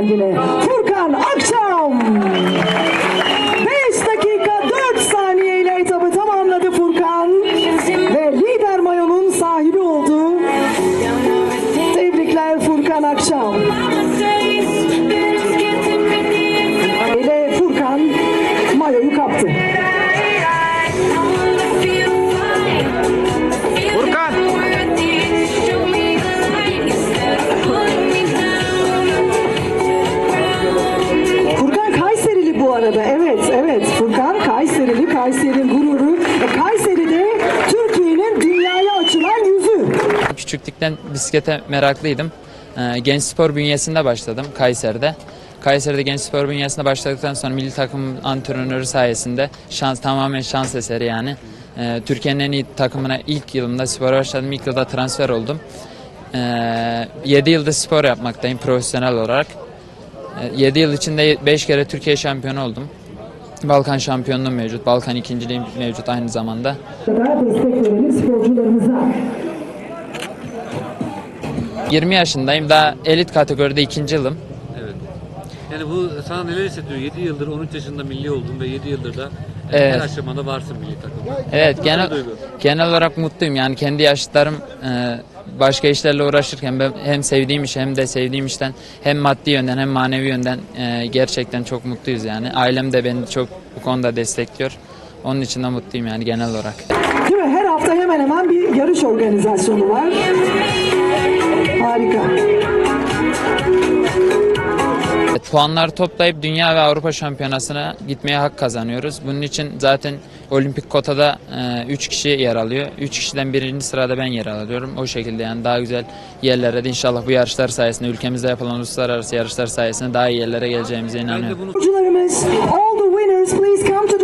sergile. Furkan Akçam. 5 dakika 4 saniye ile etabı tamamladı Furkan. Ve lider mayonun sahibi oldu. Tebrikler Furkan Akçam. Ile Furkan mayoyu kaptı. Arada. Evet, evet. Furkan Kayserili, Kayseri'nin gururu. E, Kayseri'de Türkiye'nin dünyaya açılan yüzü. Küçüklükten bisiklete meraklıydım. Ee, Genç spor bünyesinde başladım Kayseri'de. Kayseri'de genç spor bünyesinde başladıktan sonra milli takım antrenörü sayesinde şans tamamen şans eseri yani. Ee, Türkiye'nin en iyi takımına ilk yılımda spora başladım. İlk yılda transfer oldum. 7 yılda spor yapmaktayım profesyonel olarak. 7 yıl içinde 5 kere Türkiye şampiyonu oldum. Balkan şampiyonluğum mevcut. Balkan ikinciliğim mevcut aynı zamanda. Daha destek verelim sporcularımıza. 20 yaşındayım. Daha elit kategoride ikinci yılım. Evet. Yani bu sana neler hissettiriyor? 7 yıldır 13 yaşında milli oldun ve 7 yıldır da e, Evet. her aşamada varsın milli takımda. Evet genel genel olarak mutluyum. Yani kendi yaşıtlarım e, başka işlerle uğraşırken ben hem sevdiğim iş hem de sevdiğim işten hem maddi yönden hem manevi yönden e, gerçekten çok mutluyuz yani. Ailem de beni çok bu konuda destekliyor. Onun için de mutluyum yani genel olarak. Değil mi? Her hafta hemen hemen bir yarış organizasyonu var. Harika. Puanlar toplayıp Dünya ve Avrupa Şampiyonası'na gitmeye hak kazanıyoruz. Bunun için zaten olimpik kotada 3 kişi yer alıyor. 3 kişiden birinci sırada ben yer alıyorum. O şekilde yani daha güzel yerlere de inşallah bu yarışlar sayesinde ülkemizde yapılan uluslararası yarışlar sayesinde daha iyi yerlere geleceğimize inanıyorum. Sporcularımız, all the winners please come to